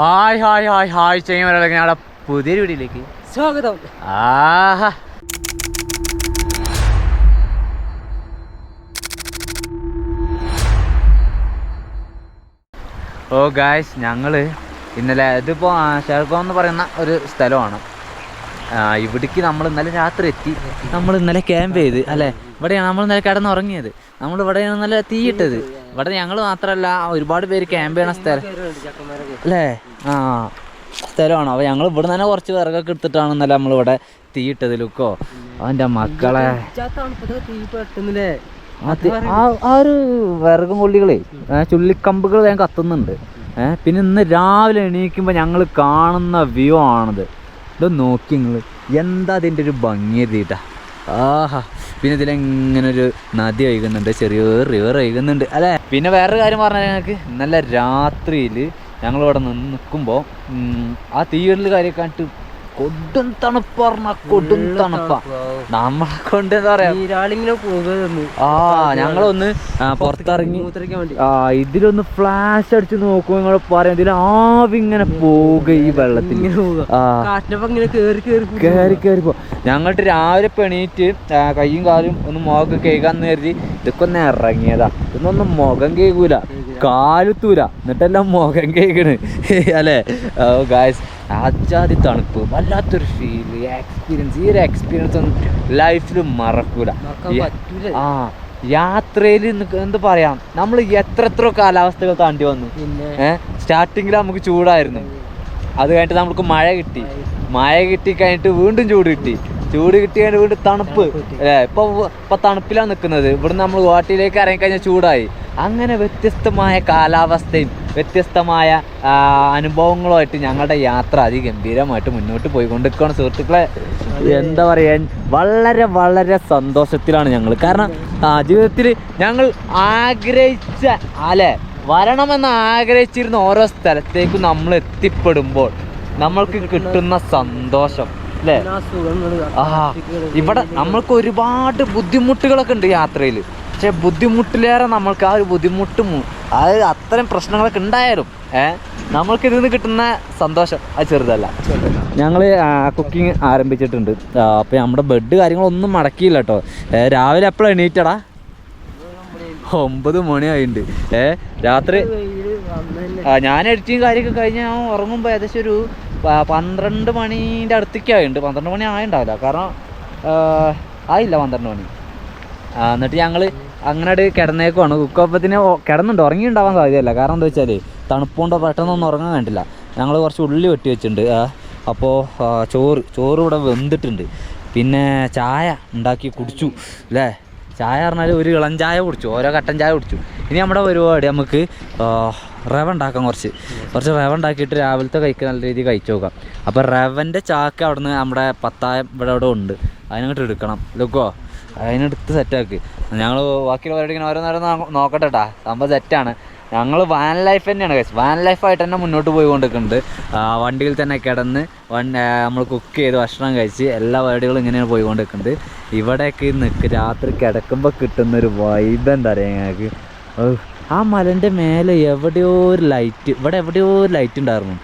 Hi hi hi hi ചെയ്യുമ്പോൾ ഞങ്ങളുടെ പുതിയ വീഡിയോയിലേക്ക് സ്വാഗതം. ആഹാ. ഓ ഗായ്സ് ഞങ്ങൾ ഇന്നലെ ഇതിപ്പോൾ ഷെർഗോം എന്ന് പറയുന്ന ഒരു സ്ഥലമാണ്. ഇവിടേക്ക് നമ്മൾ ഇന്നലെ രാത്രി എത്തി. നമ്മൾ ഇന്നലെ ക്യാമ്പ് ചെയ്ത് അല്ലേ? ഇവിടെയാണ് നമ്മൾ ഇന്നലെ കിടന്നുറങ്ങിയത്. നമ്മൾ ഇവിടെയാണ് ഇന്നലെ തീയിട്ടത്. ഇവിടെ ഞങ്ങൾ മാത്രമല്ല ഒരുപാട് പേര് ക്യാമ്പ് ചെയ്യണ സ്ഥലം അല്ലേ? ആ സ്ഥലമാണ്? അപ്പോൾ ഞങ്ങൾ ഇവിടെ തന്നെ കുറച്ച് വിറകൊക്കെ എടുത്തിട്ടാണെന്നല്ല നമ്മളിവിടെ തീ ഇട്ടത് ലുക്കോ അവന്റെ മക്കളെ. ആ ഒരു വിറകും കൊള്ളികളെ ചുള്ളിക്കമ്പുകൾ ഞാൻ കത്തുന്നുണ്ട്. ഏഹ് പിന്നെ ഇന്ന് രാവിലെ എണീക്കുമ്പോൾ ഞങ്ങൾ കാണുന്ന വ്യൂ ആണിത്. ഇത് നോക്കി നിങ്ങൾ എന്താ അതിന്റെ ഒരു ഭംഗി എഴുതിയിട്ടാ ആഹാ പിന്നെ ഇതിലെങ്ങനെ ഒരു നദി ഒഴുകുന്നുണ്ട് ചെറിയൊരു റിവർ ഒഴുകുന്നുണ്ട് അല്ലേ? പിന്നെ വേറൊരു കാര്യം പറഞ്ഞാൽ ഞങ്ങൾക്ക് ഇന്നലെ രാത്രിയിൽ ഞങ്ങളിവിടെ നിന്ന് നിൽക്കുമ്പോൾ ആ തീയിടൽ കാര്യമൊക്കെ കണ്ടിട്ട് കൊടും തണുപ്പ് കൊടും തണുപ്പാ. നമ്മളെ കൊണ്ട് എന്താ പറയാ ആ ഞങ്ങളൊന്ന് പുറത്തിറങ്ങി. ആ ഇതിലൊന്ന് ഫ്ലാഷ് അടിച്ച് നോക്കുമ്പോ നിങ്ങൾ പറയാം ഇതിൽ ആവി ഇങ്ങനെ പോവുക. ഈ വെള്ളത്തിൽ. കയറി കയറി പോ. ഞങ്ങൾട്ട് രാവിലെ പെണീറ്റ് കയ്യും കാലും ഒന്ന് മുഖം കേൾക്കാന്ന് കരുതി ഇതൊക്കെ ഒന്ന് ഇറങ്ങിയതാ. ഇതൊന്നും മുഖം കേൾക്കൂല കാലുത്തൂല എന്നിട്ടെല്ലാം മുഖം കേൾക്കണ് അല്ലേ? ഗായ്സ് അജാതി തണുപ്പ് വല്ലാത്തൊരു ഫീൽ എക്സ്പീരിയൻസ് ഈ ഒരു എക്സ്പീരിയൻസ് ഒന്നും ലൈഫിൽ മറക്കൂല. ആ യാത്രയിൽ എന്ത് പറയാം? നമ്മൾ എത്ര എത്ര കാലാവസ്ഥകൾ താണ്ടി വന്നു. ഏഹ് സ്റ്റാർട്ടിങ്ങിൽ നമുക്ക് ചൂടായിരുന്നു. അത് കഴിഞ്ഞിട്ട് നമുക്ക് മഴ കിട്ടി. മഴ കിട്ടി. കഴിഞ്ഞിട്ട് വീണ്ടും ചൂട് കിട്ടി. ചൂട് കിട്ടി കഴിഞ്ഞിട്ട് വീണ്ടും തണുപ്പ്. ഇപ്പൊ ഇപ്പൊ തണുപ്പിലാണ് നിൽക്കുന്നത് ഇവിടുന്ന് നമ്മൾ ഗുവാഹട്ടിയിലേക്ക് ഇറങ്ങി കഴിഞ്ഞാൽ ചൂടായി. അങ്ങനെ വ്യത്യസ്തമായ കാലാവസ്ഥയും വ്യത്യസ്തമായ അനുഭവങ്ങളുമായിട്ട് ഞങ്ങളുടെ യാത്ര അതിഗംഭീരമായിട്ട് മുന്നോട്ട് പോയിക്കൊണ്ടിരിക്കുകയാണ് സുഹൃത്തുക്കളെ. എന്താ പറയുക വളരെ വളരെ സന്തോഷത്തിലാണ് ഞങ്ങൾ. കാരണം ജീവിതത്തിൽ ഞങ്ങൾ ആഗ്രഹിച്ച അല്ലെ വരണമെന്ന് ആഗ്രഹിച്ചിരുന്ന ഓരോ സ്ഥലത്തേക്കും നമ്മൾ എത്തിപ്പെടുമ്പോൾ നമ്മൾക്ക് കിട്ടുന്ന സന്തോഷം. അല്ലേ ആ ഇവിടെ നമ്മൾക്ക് ഒരുപാട് ബുദ്ധിമുട്ടുകളൊക്കെ ഉണ്ട് യാത്രയിൽ. പക്ഷെ ബുദ്ധിമുട്ടിലേറെ നമ്മൾക്ക് ആ ഒരു ബുദ്ധിമുട്ട് അത് അതായത് അത്തരം പ്രശ്നങ്ങളൊക്കെ ഉണ്ടായാലും ഏഹ് നമ്മൾക്ക് ഇതിൽ നിന്ന് കിട്ടുന്ന സന്തോഷം അത് ചെറുതല്ല. ഞങ്ങൾ കുക്കിംഗ് ആരംഭിച്ചിട്ടുണ്ട്. അപ്പോൾ നമ്മുടെ ബെഡ് കാര്യങ്ങളൊന്നും മടക്കിയില്ല കേട്ടോ രാവിലെ എപ്പോഴും എണീറ്റടാ? ഒമ്പത് മണിയായിട്ടുണ്ട് ഏഹ് രാത്രി ആ, ഞാൻ എഡിറ്റിങ് കാര്യമൊക്കെ കഴിഞ്ഞ് ഞാൻ ഉറങ്ങുമ്പോൾ ഏകദേശം ഒരു പന്ത്രണ്ട് മണീന്റെ അടുത്തേക്ക് ആയിട്ടുണ്ട് പന്ത്രണ്ട് മണി ആയിണ്ടാവില്ല. കാരണം ആയില്ല പന്ത്രണ്ട് മണി. എന്നിട്ട് ഞങ്ങൾ അങ്ങനെ കിടന്നേക്കുവാണ്. കുക്കപ്പത്തിന് കിടന്നുണ്ട്. ഉറങ്ങിയുണ്ടാവാൻ സാധ്യതയല്ല. കാരണം എന്താ വെച്ചാൽ തണുപ്പുകൊണ്ടോ പെട്ടെന്നൊന്നും ഉറങ്ങാൻ കണ്ടില്ല. ഞങ്ങൾ കുറച്ച് ഉള്ളി വെട്ടി വെച്ചിട്ടുണ്ട് അപ്പോൾ ചോറ് ചോറ് ഇവിടെ വെന്തിട്ടുണ്ട്. പിന്നെ ചായ ഉണ്ടാക്കി കുടിച്ചു. അല്ലേ ചായ പറഞ്ഞാൽ ഒരു ഇളം ചായ കുടിച്ചു ഓരോ കട്ടൻ ചായ കുടിച്ചു. ഇനി നമ്മുടെ പരിപാടി നമുക്ക് റവ ഉണ്ടാക്കാം കുറച്ച്. കുറച്ച് റവ ഉണ്ടാക്കിയിട്ട് രാവിലത്തെ കഴിക്കാൻ നല്ല രീതിയിൽ കഴിച്ചു നോക്കാം. അപ്പോൾ റവന്റെ ചാക്ക് അവിടെ നിന്ന് നമ്മുടെ പത്തായം ഇവിടെ ഇവിടെ ഉണ്ട്. അതിനങ്ങോട്ട് എടുക്കണം. ലുക്കോ അതിനെടുത്ത് സെറ്റാക്ക് ഞങ്ങൾ ബാക്കിയുള്ള പരിപാടി ഇങ്ങനെ ഓരോന്നോരോ നോക്കട്ടെ കേട്ടാ സംഭവം സെറ്റാണ് ഞങ്ങൾ വാൻ ലൈഫ് തന്നെയാണ് കഴിച്ചത് വാൻ ലൈഫായിട്ട് തന്നെ മുന്നോട്ട് പോയിക്കൊണ്ടിരിക്കുന്നുണ്ട്. വണ്ടിയിൽ തന്നെ കിടന്ന് വൺ നമ്മൾ കുക്ക് ചെയ്ത് ഭക്ഷണം കഴിച്ച് എല്ലാ പരിപാടികളും ഇങ്ങനെയാണ് പോയിക്കൊണ്ടിരിക്കുന്നത് ഇവിടെയൊക്കെ നിൽക്ക് രാത്രി കിടക്കുമ്പോൾ കിട്ടുന്ന ഒരു വൈബ് എന്താ പറയുക ഞങ്ങൾക്ക് ആ മലന്റെ മേലെ എവിടെയോ ഒരു ലൈറ്റ് ഇവിടെ എവിടെയോ ഒരു ലൈറ്റ് ഉണ്ടായിരുന്നു.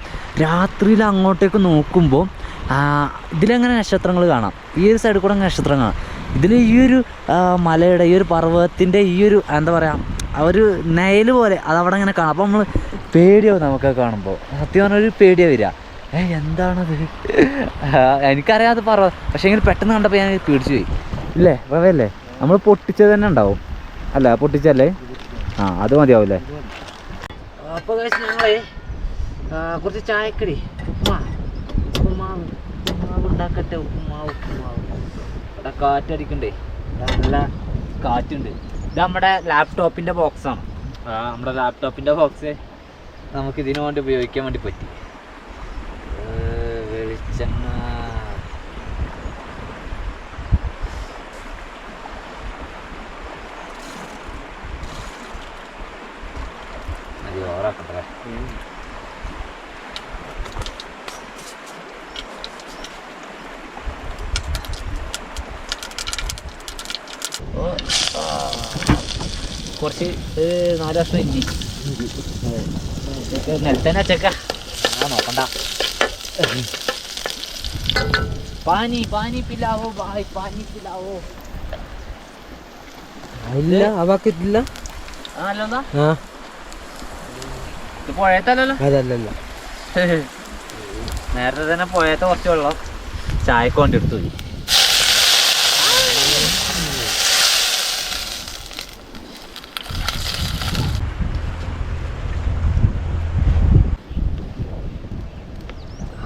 രാത്രിയിൽ അങ്ങോട്ടേക്ക് നോക്കുമ്പോൾ ഇതിലെങ്ങനെ നക്ഷത്രങ്ങൾ കാണാം? ഈ ഒരു സൈഡിൽ കൂടെ നക്ഷത്രം കാണാം ഇതിൽ ഈ ഒരു മലയുടെ ഈ ഒരു പർവതത്തിന്റെ ഈ ഒരു എന്താ പറയുക ഒരു നയൽ പോലെ അത് അവിടെ ഇങ്ങനെ കാണാം. അപ്പോൾ നമ്മൾ പേടിയാവും നമുക്ക് കാണുമ്പോൾ സത്യം പറഞ്ഞാൽ ഒരു പേടിയാണ് വരിക. ഏ എന്താണത്? എനിക്കറിയാത്ത എനിക്കറിയാതെ പർവതം. പക്ഷേ ഇങ്ങനെ പെട്ടെന്ന് കണ്ടപ്പോൾ ഞാൻ പേടിച്ചു പോയി. ഇല്ലേ? വവല്ലേ നമ്മൾ പൊട്ടിച്ചത് തന്നെ ഉണ്ടാവും. അല്ല പൊട്ടിച്ചല്ലേ ആ അത് മതിയാവില്ലേ? അപ്പോൾ ഞങ്ങളെ കുറച്ച് ചായക്കടി ഉപ്പുമാ ഉപ്പുമാവ് ഉപ്പുമാവ് ഉണ്ടാക്കട്ടെ ഉപ്പുമാവ് ഉപ്പുമാവ്. കാറ്റടിക്കണ്ടേ. നല്ല കാറ്റുണ്ട്. ഇത് നമ്മുടെ ലാപ്ടോപ്പിന്റെ ബോക്സാണ് നമ്മുടെ ലാപ്ടോപ്പിന്റെ ബോക്സ് നമുക്ക് ഇതിനു വേണ്ടി ഉപയോഗിക്കാൻ വേണ്ടി പറ്റി ഏ, വെളിച്ചെണ്ണ മതി ഓറാക്കട്ടെ നാല് ഇഞ്ചി നിലത്തന്നെ ചെക്ക. നോക്കണ്ട. പാനി പാനി പിലാവോ ബായ് പാനി പിലാവോ. ഇല്ല അല്ലെന്താ പുഴയത്തല്ലല്ലോ? അതല്ലല്ല. നേരത്തെ തന്നെ പുഴയത്തെ കുറച്ച് വെള്ളം ചായക്കൊണ്ടെടുത്തു വേണ്ടി എടുത്തു പോയി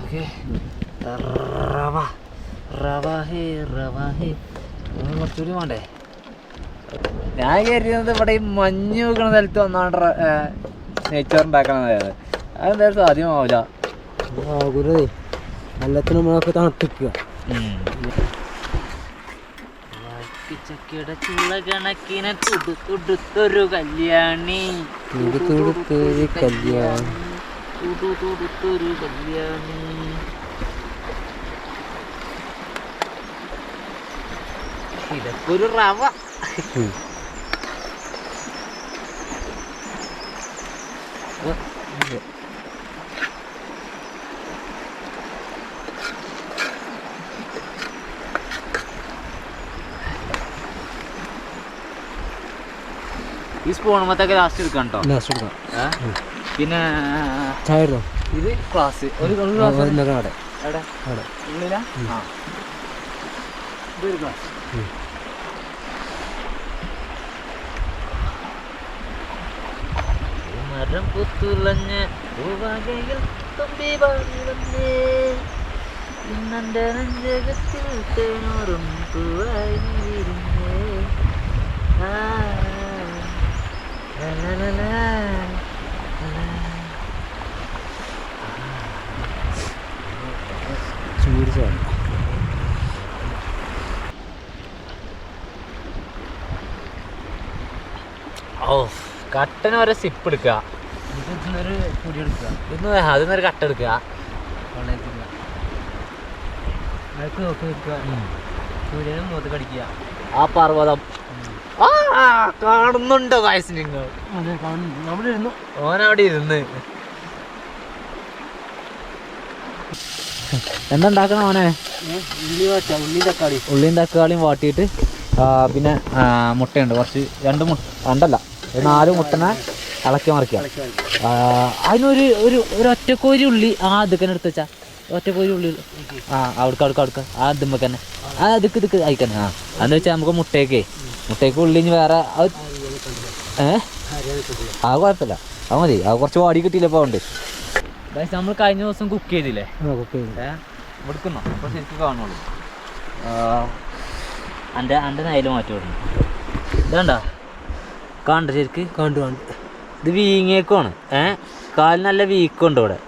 ഓക്കേ. റവ റവ ഹേ റവ ഹേ ഒന്ന് കുറച്ചുകൂടി വേണ്ടേ? ഞാൻ കരുതുന്നത് ഇവിടെ ഈ മഞ്ഞ് വെക്കണ സ്ഥലത്ത് നേച്ചർ നെയ്ച്ചോറുണ്ടാക്കണത് അതെന്തായാലും സാധ്യമാവില്ല ആകുരേ എല്ലാത്തിനും നമ്മളൊക്കെ തണുപ്പിക്കുക. ചക്കിടച്ചുള്ള കണക്കിന് തുടു തുടുത്തൊരു കല്യാണി. കല്യാണി. കല്യാണി. ഇതൊക്കെ ഒരു റവ. ഈ സ്പൂണുമ്പത്തൊക്കെ ലാസ്റ്റ് എടുക്കാം കേട്ടോ ലാസ്റ്റ് എടുക്കാം. പിന്നെ ചായ ഇത് ക്ലാസ് ഒരു ക്ലാസ് ഗ്ലാസ് അവിടെ. അവിടെ? ഉള്ളിലാ? ഇതൊരു ഗ്ലാസ് മരം പുത്തുലഞ്ഞ് ഭൂഭാഗയിൽ തുമ്പി പാടി വന്നേ ഇന്നെന്റെ നെഞ്ചകത്തിൽ തേനോറും പൂവായി വിരിഞ്ഞേ. ആ, വരെ സിപ്പ് എടുക്കുക ഒരു പൊടി എടുക്കുക. കട്ട എടുക്കുക. വെള്ളത്തില്ല അതൊക്കെ നോക്കി നിൽക്കുക. സൂര്യനും മുഖത്ത് കടിക്കുക. ആ പർവതം. കാണുന്നുണ്ടോ വയസ്സ് നിങ്ങൾ? ഓനവിടെ ഇരുന്ന്. എന്താ ഉണ്ടാക്കണ ഓനെ ഉള്ളിയും തക്കാളിയും വാട്ടിയിട്ട് പിന്നെ മുട്ടയുണ്ട്. കുറച്ച് രണ്ട് മുട്ട രണ്ടല്ല നാല് മുട്ടനെ ഇളക്കി മറിക്കുക. അതിനൊരു ഒരു ഒരു ഒറ്റക്കോരി ഉള്ളി ആ അതുക്കന്നെ എടുത്ത് വെച്ചാ. ഒറ്റക്കോരി ഉള്ളി. ആ അവിടുക്ക് അവിടുക്ക് അവിടുക്ക്. ആ ഇതുമ്പോ തന്നെ ആ അതുക്ക് ഇതുക്ക് അയക്കന്നെ ആ അതെന്ന് വെച്ചാൽ നമുക്ക് മുട്ടയൊക്കെ. മുട്ടയ്ക്ക് ഉള്ളി വേറെ ഏഹ് ആ കുഴപ്പമില്ല. അത് മതി. അത് കുറച്ച് വാടി കിട്ടിയില്ലപ്പോൾ ഉണ്ട് നമ്മൾ കഴിഞ്ഞ ദിവസം കുക്ക് ചെയ്തില്ലേ? കുക്ക് ചെയ്തില്ലേ എടുക്കുന്നോ? അപ്പോൾ ശരിക്കും കാണുള്ളൂ. എന്റെ എന്റെ നൈൽ മാറ്റി വിടുന്നു ഇതാണ്ടാ? കാണണ്ട ശരിക്ക്? കണ്ടു കണ്ടു. ഇത് വീങ്ങിയേക്കുമാണ് ഏ? കാൽ നല്ല വീക്കുണ്ട് ഇവിടെ.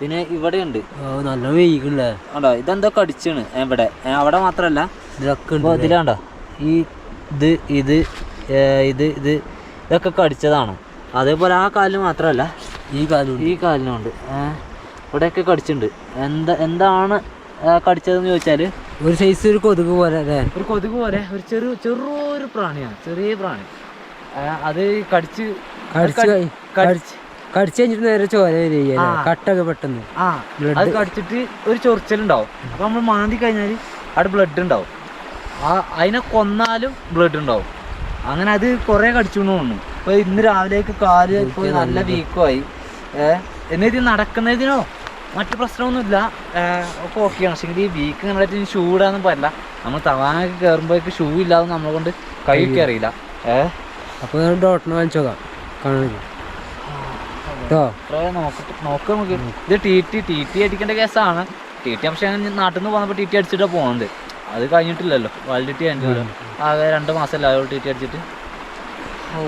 പിന്നെ ഇവിടെ ഉണ്ട് നല്ല വെയ്ക്കണല്ലേ കണ്ടോ ഇതെന്തോ കടിച്ചാണ്. ഇവിടെ. അവിടെ മാത്രമല്ല ഉണ്ട് ഇതിലാണ്ടോ? ഈ ഇത് ഇത് ഇത് ഇത് ഇതൊക്കെ കടിച്ചതാണ്. അതേപോലെ ആ കാലിന് മാത്രമല്ല ഈ കാലം ഈ കാലിനുണ്ട്. ഏ, ഇവിടെയൊക്കെ കടിച്ചിട്ടുണ്ട്. എന്താ എന്താണ് കടിച്ചതെന്ന് ചോദിച്ചാൽ ഒരു സൈസ് ഒരു കൊതുക് പോലെ അല്ലേ? ഒരു കൊതുക് പോലെ. ഒരു ചെറു ചെറിയൊരു പ്രാണിയാണ്. ചെറിയ പ്രാണി. അത് കടിച്ച് കടിച്ച് കടി- കഴി- കടിച്ച് കടിച്ച് കഴിഞ്ഞിട്ട് നേരെ ചോര ആ. കട്ടൊക്കെ പെട്ടെന്ന്. അത് കടിച്ചിട്ട് ഒരു ചൊറിച്ചലുണ്ടാവും. അപ്പൊ നമ്മൾ മാന്തി കഴിഞ്ഞാൽ അവിടെ ബ്ലഡ് ഉണ്ടാവും. ആ അതിനെ കൊന്നാലും ബ്ലഡ് ഉണ്ടാവും. അങ്ങനെ അത് കുറെ കടിച്ചു തോന്നുന്നു. അപ്പൊ ഇന്ന് രാവിലേക്ക് കാൽ പോയി നല്ല വീക്കുമായി ഏഹ് എന്നിട്ട് നടക്കുന്നതിനോ മറ്റു പ്രശ്നമൊന്നുമില്ല. ഒക്കെ ഓക്കെയാണ് പക്ഷേ ഈ വീക്ക് കണ്ടിട്ട് ഷൂ ഇടാന്നും പറയില്ല. നമ്മൾ തവാനൊക്കെ കയറുമ്പോഴേക്ക് ഷൂ ഇല്ലാതെ നമ്മളെ കൊണ്ട് കൈ അറിയില്ല ഏഹ് അപ്പൊ ഡോക്ടറിനെ വാങ്ങിച്ചു നോക്കാം. കാണുന്നത് കേട്ടോ നോക്കാം നമുക്ക്. ഇത് ടി ടി ടി ടി അടിക്കേണ്ട കേസാണ്. ടി ടി പക്ഷേ നാട്ടിൽ നിന്ന് പോകുന്നപ്പോൾ ടി ടി അടിച്ചിട്ടാണ് പോകുന്നത് അത് കഴിഞ്ഞിട്ടില്ലല്ലോ. വാലിഡിറ്റി കഴിഞ്ഞിട്ടില്ല ആകെ രണ്ട് മാസമല്ല അതോട് ടി ടി അടിച്ചിട്ട്. ഓ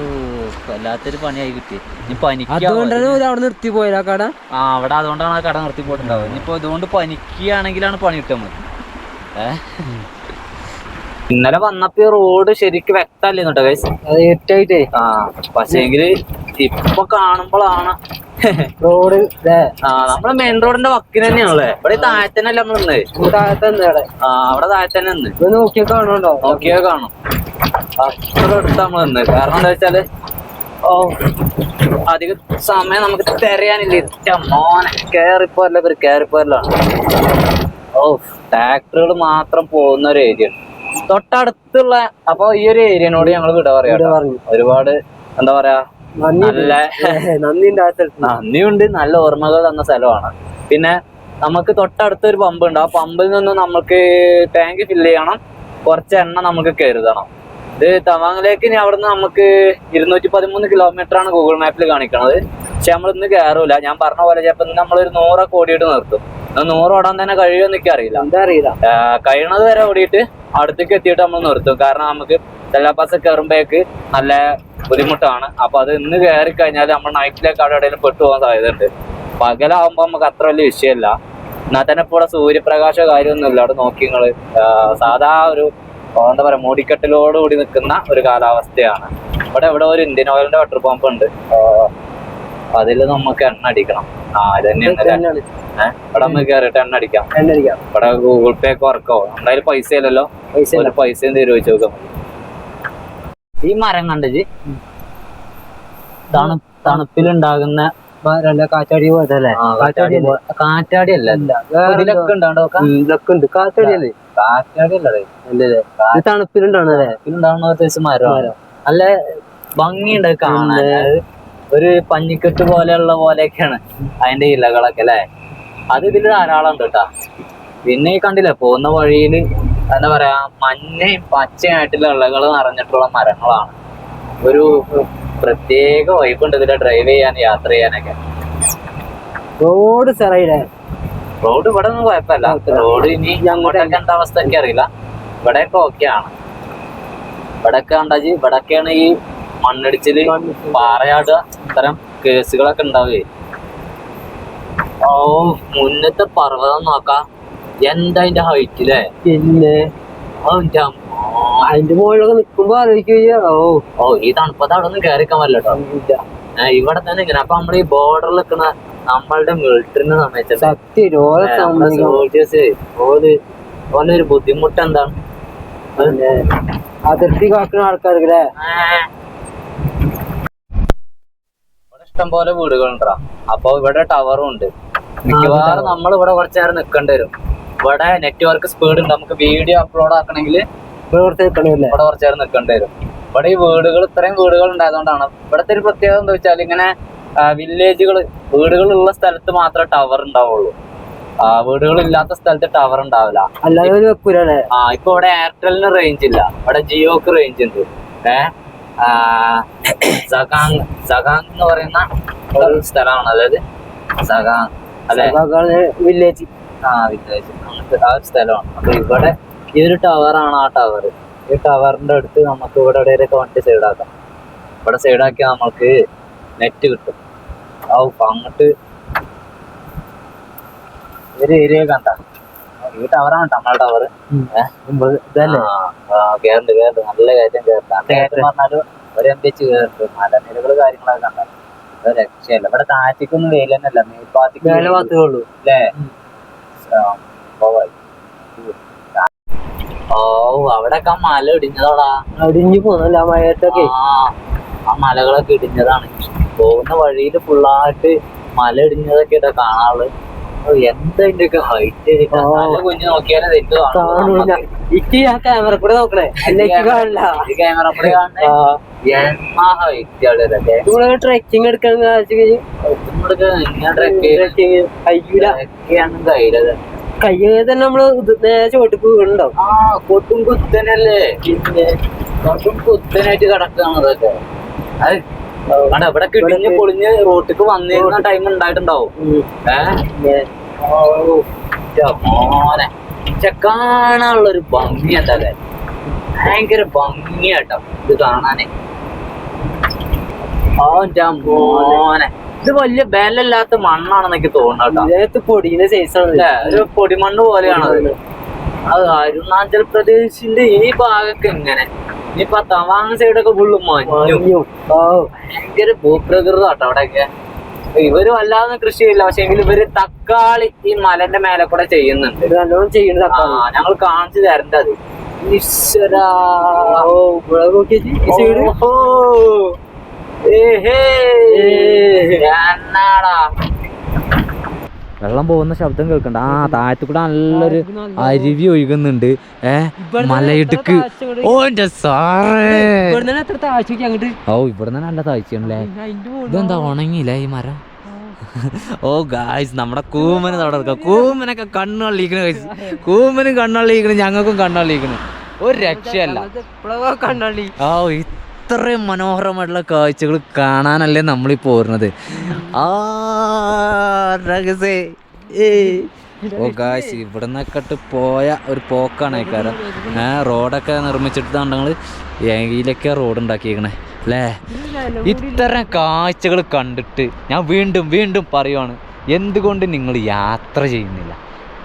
വല്ലാത്തൊരു പണിയായി കിട്ടി. ഇനി പനിക്കാ അതുകൊണ്ടാണ് അവിടെ നിർത്തി പോയത് ആ കട? ആ അവിടെ അതുകൊണ്ടാണ് ആ കട നിർത്തി പോയിട്ടുണ്ടാവുക ഇനിയിപ്പോൾ ഇതുകൊണ്ട് പനിക്കുകയാണെങ്കിലാണ് പണി കിട്ടാൻ മതി ഏ? ഇന്നലെ വന്നപ്പോ റോഡ് ശരിക്കും വ്യക്തമല്ലേ കേട്ടോ ഗൈസ് ആ പക്ഷേങ്കിൽ ഇപ്പൊ കാണുമ്പോഴാണ് റോഡ് ആ നമ്മളെ മെയിൻ റോഡിന്റെ വക്കിന് തന്നെയാണല്ലേ? ഇവിടെ താഴത്തന്നെ അല്ലേ നമ്മൾ നിന്ന്? താഴത്തെ ആ അവിടെ താഴത്തന്നെ നിന്ന്. ഇത് നോക്കിയാൽ കാണുന്നുണ്ടോ? നോക്കിയാൽ കാണും. അത്ര അടുത്ത് നമ്മൾ നിന്ന്. കാരണം എന്താ വെച്ചാൽ ഓ അധിക സമയം നമുക്ക് തെരയാനില്ല? മോനെ കേറിപ്പോരല്ല കേറിപ്പോ കേറിപ്പോരലാണ് ഓ ട്രാക്ടറുകൾ മാത്രം പോകുന്ന ഒരു ഏരിയ തൊട്ടടുത്തുള്ള അപ്പൊ ഈ ഒരു ഏരിയനോട് ഞങ്ങൾ വിട പറയാം ഒരുപാട് എന്താ പറയാ നല്ല നന്ദിയുണ്ട് നല്ല ഓർമ്മകൾ തന്ന സ്ഥലമാണ്. പിന്നെ നമുക്ക് തൊട്ടടുത്ത് ഒരു പമ്പ് ഉണ്ട്. ആ പമ്പിൽ നിന്ന് നമുക്ക് ടാങ്ക് ഫില്ല് ചെയ്യണം. കുറച്ച് എണ്ണ നമുക്ക് കരുതണം. ഇത് തവാങ്ങിലേക്ക് ഇനി അവിടുന്ന് നമുക്ക് ഇരുന്നൂറ്റി പതിമൂന്ന് കിലോമീറ്റർ ആണ് ഗൂഗിൾ മാപ്പിൽ കാണിക്കണത്. പക്ഷെ നമ്മൾ ഇന്ന് കയറൂല ഞാൻ പറഞ്ഞ പോലെ ചിലപ്പോ ഇന്ന് നമ്മളൊരു നൂറ കോടിയിട്ട് നിർത്തും. നൂറ് ഓടാൻ തന്നെ കഴിയുമെന്ന് എനിക്ക് അറിയില്ല. എന്താ അറിയില്ല. കഴിയണത് വരെ ഓടിയിട്ട് അടുത്തേക്ക് എത്തിയിട്ട് നമ്മൾ നിർത്തും. കാരണം നമുക്ക് ചെല്ലാപ്പാസ് കയറുമ്പോഴേക്ക് നല്ല ബുദ്ധിമുട്ടാണ്. അപ്പൊ അത് ഇന്ന് കയറി കഴിഞ്ഞാൽ നമ്മൾ നൈറ്റിലേക്ക് അവിടെ എവിടെയും പെട്ടു പോകാൻ സാധ്യതയുണ്ട്. പകലാവുമ്പോൾ നമുക്ക് അത്ര വലിയ വിഷയമല്ല. എന്നാൽ തന്നെ ഇപ്പോൾ ഇവിടെ സൂര്യപ്രകാശ കാര്യമൊന്നുമില്ല അവിടെ നോക്കി നിങ്ങൾ സാധാ ഒരു എന്താ പറയാ മൂടിക്കെട്ടിലോടുകൂടി നിൽക്കുന്ന ഒരു കാലാവസ്ഥയാണ്. ഇവിടെ ഇവിടെ ഒരു ഇന്ത്യൻ ഓയിലിന്റെ പെട്രോൾ പമ്പ് ഉണ്ട്. അതിൽ നമുക്ക് എണ്ണ അടിക്കണം. ആ ഇത് തന്നെയാണ് അല്ലേ? ഇവിടെ നമുക്ക് കയറിട്ട് എണ്ണ അടിക്കാം. ഇവിടെ ഗൂഗിൾ പേ ഒക്കെ വർക്കോ എന്തായാലും പൈസ ഇല്ലല്ലോ. പൈസ ഒരു പൈസയും മതി. ഈ മരം കണ്ടത് തണു തണുപ്പിലുണ്ടാകുന്ന കാറ്റാടി പോയതല്ലേ കാറ്റാടി അല്ല? ഇതിലൊക്കെ ഉണ്ടാവണ്ടോ ഇതൊക്കെ ഉണ്ട്. കാറ്റാടി അല്ലേ? കാറ്റാടി അല്ലേ അല്ലേ? തണുപ്പിലുണ്ടാണല്ലേ ഒരു മരം. നല്ല ഭംഗിയുണ്ട് കാണാൻ. ഒരു പഞ്ഞിക്കെട്ട് പോലെയുള്ള പോലെയൊക്കെയാണ് അതിന്റെ ഇലകളൊക്കെ അല്ലേ? അത് ഇതിൽ ധാരാളം ഉണ്ട് കേട്ടാ. പിന്നെ ഈ കണ്ടില്ലേ പോകുന്ന വഴിയിൽ എന്താ പറയാ മഞ്ഞയും പച്ചയായിട്ടുള്ള ഇലകൾ നിറഞ്ഞിട്ടുള്ള മരങ്ങളാണ്. ഒരു പ്രത്യേക വൈബ് ഉണ്ട് ഇതിലെ ഡ്രൈവ് ചെയ്യാൻ യാത്ര ചെയ്യാനൊക്കെ. റോഡ് റോഡ് ഇവിടെ ഒന്നും കുഴപ്പമില്ല. റോഡ് ഇനി അങ്ങോട്ടൊക്കെ എന്താ അവസ്ഥ എനിക്ക് അറിയില്ല. ഇവിടെയൊക്കെ ഓക്കെ ആണ്. ഇവിടെയൊക്കെ ഉണ്ടാജി ഇവിടെയൊക്കെയാണ് ഈ മണ്ണിടിച്ചിൽ പാറയാടുക ഇത്തരം കേസുകളൊക്കെ ഉണ്ടാവേ. ഓ മുന്നത്തെ പർവതം നോക്കാം. എന്താ അതിന്റെ ഹൈറ്റ് അല്ലേ പിന്നെ. അതിന്റെ മുകളിലൊക്കെ നിക്കുമ്പോ ആലോചിക്കുക ഓ. ഓ ഈ തണുപ്പത്ത് അവിടെ ഒന്നും കയറിക്കാൻ പറ്റില്ല ഇവിടെ തന്നെ ഇങ്ങനെ. അപ്പൊ നമ്മൾ ഈ ബോർഡറിൽ നിൽക്കുന്ന നമ്മളുടെ മിലിറ്ററിനെ സംബന്ധിച്ചിട്ട്. സോൾജേഴ്സ് ഓൽ ഓലൊരു ബുദ്ധിമുട്ട് എന്താണ്? അതിർത്തി കാക്കുന്ന ആൾക്കാർക്ക് അല്ലേ ഇവിടെ ഇഷ്ടം പോലെ വീടുകളുണ്ടാ അപ്പൊ ഇവിടെ ടവറും ഉണ്ട്. മിക്കവാറും നമ്മൾ ഇവിടെ കുറച്ചു നേരം നിൽക്കേണ്ടി വരും. ഇവിടെ നെറ്റ്വർക്ക് സ്പീഡ് ഉണ്ട്. നമുക്ക് വീഡിയോ അപ്ലോഡ് ആക്കണമെങ്കിൽ ഇവിടെ കുറച്ചു നേരം നിൽക്കേണ്ടി വരും. ഇവിടെ ഈ വീടുകൾ ഇത്രയും വീടുകൾ ഉണ്ടായതുകൊണ്ടാണ്. ഇവിടത്തെ ഒരു പ്രത്യേകത എന്താ വെച്ചാൽ ഇങ്ങനെ വില്ലേജുകൾ വീടുകളുള്ള സ്ഥലത്ത് മാത്രമേ ടവർ ഉണ്ടാവുള്ളൂ. ആ വീടുകൾ ഇല്ലാത്ത സ്ഥലത്ത് ടവർ ഉണ്ടാവില്ല. അല്ലാതെ ആ ഇപ്പൊ ഇവിടെ എയർടെലിന് റേഞ്ച് ഇല്ല. ഇവിടെ ജിയോക്ക് റേഞ്ച് ഉണ്ട്. ഏ? ആ, സഖാങ് സഗാങ് എന്ന് പറയുന്ന ഒരു സ്ഥലമാണ്. അതായത് സഖാങ് അല്ലെ? വില്ലേജ് ആ വില്ലേജ് അങ്ങനത്തെ ആ ഒരു സ്ഥലമാണ്. അപ്പൊ ഇവിടെ ഈ ഒരു ടവറാണ് ആ ടവർ ഈ ടവറിന്റെ അടുത്ത് നമുക്ക് ഇവിടെ എവിടെയൊക്കെ വണ്ടി സൈഡാക്കാം ഇവിടെ സൈഡാക്കിയാൽ നമുക്ക് നെറ്റ് കിട്ടും. ഔ അങ്ങോട്ട് ഒരു ഏരിയ കണ്ട. ഈ ടവറാണ് നമ്മളെ ടവർ ഇതല്ലേ? കേറുണ്ട് കേറുണ്ട് നല്ല കയറ്റം കേറുണ്ട് നല്ല കയറ്റം പറഞ്ഞാൽ ഒരു എം വെച്ച് കേറുണ്ട് മലനിരകൾ കാര്യങ്ങളൊക്കെ രക്ഷയല്ല. ഇവിടെ താഴത്തേക്കൊന്നും വെയിൽ തന്നെ അല്ല. മേൽപ്പാത്തിക്ക് മേലെ ഭാഗത്തേ ഉള്ളൂ. അല്ലേ? ഓ ആ മല ഇടിഞ്ഞതോടാ? ഇടിഞ്ഞു പോന്നല്ല മഴയത്തൊക്കെ. ആ മലകളൊക്കെ ഇടിഞ്ഞതാണ്. പോകുന്ന വഴിയിൽ ഫുള്ളായിട്ട് മല ഇടിഞ്ഞതൊക്കെ ഇതാ കാണാൾ ഓ, എന്താ ഇതിന്റെയൊക്കെ ഹൈറ്റ് ആ. നല്ല കുഞ്ഞു നോക്കിയാലേ തെറ്റ് ഇക്ക് ആ ക്യാമറ കൂടെ നോക്കണേ. കാണില്ല ക്യാമറ കൂടെ കാണണേ ആ. എന്നാ ഹൈറ്റ് അവിടെ ഇവിടെ എടുക്കാൻ നമ്മൾക്ക് ഇങ്ങനെ ട്രെക്ക് ട്രെക്കിങ് കഴിയൂല ചെയ്യാനും കഴിയില്ല കയ്യെ തന്നെ നമ്മൾ നേരെ ചോട്ടിക്ക് വീടുണ്ടാവും ആ കൊട്ടും കുത്തനല്ലേ? കൊട്ടും കുത്തനായിട്ട് അത് അവിടെ ഇവിടെ കിടിഞ്ഞ് പൊളിഞ്ഞ് റോട്ടിക്ക് വന്നിരുന്ന ടൈം ഉണ്ടായിട്ടുണ്ടാവും. മോനെ. കാണാനുള്ള ഒരു ഭംഗി എന്താ ഭയങ്കര ഭംഗിയാട്ടോ ഇത് കാണാനേ. ഓ ന്റെ മോനെ. ഇത് വലിയ ബലമില്ലാത്ത മണ്ണാണെന്നൊക്കെ തോന്നുന്നു കേട്ടോ. ഇതിനകത്ത് പൊടിയുടെ സൈസാണ് ഒരു പൊടിമണ്ണ് പോലെയാണ് അത് അത് അരുണാചൽ പ്രദേശിന്റെ ഈ ഭാഗമൊക്കെ എങ്ങനെ ഇനിയിപ്പൊ തവാങ് സൈഡൊക്കെ ഫുള്ള് മഞ്ഞും. ഭയങ്കര ഭൂപ്രകൃതം കേട്ടോ അവിടെയൊക്കെ ഇവർ വല്ലാതെ കൃഷി ചെയ്യില്ല. പക്ഷെ എങ്കിലും ഇവർ തക്കാളി ഈ മലന്റെ മേലെ കൂടെ ചെയ്യുന്നുണ്ട്. നല്ലോണം തക്കാളി. ഞങ്ങൾ കാണിച്ചു തരണ്ട അത്. ഈശ്വരാ. വെള്ളം പോകുന്ന ശബ്ദം കേൾക്കണ്ട. ആ താഴത്തു കൂടെ നല്ലൊരു അരുവി ഒഴുകുന്നുണ്ട്. ഏ മലയിടുക്ക് ഓ എന്റെ സാറേ. ഓ ഇവിടെ നല്ല താഴ്ചയാണല്ലേ? ഇതെന്താ ഉണങ്ങിയില്ല ഈ മരം? ഓ ഗായ്സ് നമ്മുടെ കൂമന് അവിടെ കൂമനൊക്കെ കണ്ണുള്ളിക്കണ് ഗൈസ് കൂമനും കണ്ണുള്ളിക്കണ് ഞങ്ങൾക്കും കണ്ണുള്ളിക്കണ് ഒരു രക്ഷയല്ല. ഓ ആ ഇത്രയും മനോഹരമായിട്ടുള്ള കാഴ്ചകൾ കാണാനല്ലേ നമ്മളിപ്പോൾ വരുന്നത്. ആ രഹസ്യേ. ഓ ഇവിടെ നിന്നൊക്കെ പോയ ഒരു പോക്കാണ് കാരണം ആ റോഡൊക്കെ നിർമ്മിച്ചിട്ടാണ് ഞങ്ങൾ ഇതിലൊക്കെ റോഡ് ഉണ്ടാക്കിയേക്കണേ അല്ലേ ഇത്തരം കാഴ്ചകൾ കണ്ടിട്ട് ഞാൻ വീണ്ടും വീണ്ടും പറയുവാണ് എന്തുകൊണ്ട് നിങ്ങൾ യാത്ര ചെയ്യുന്നില്ല?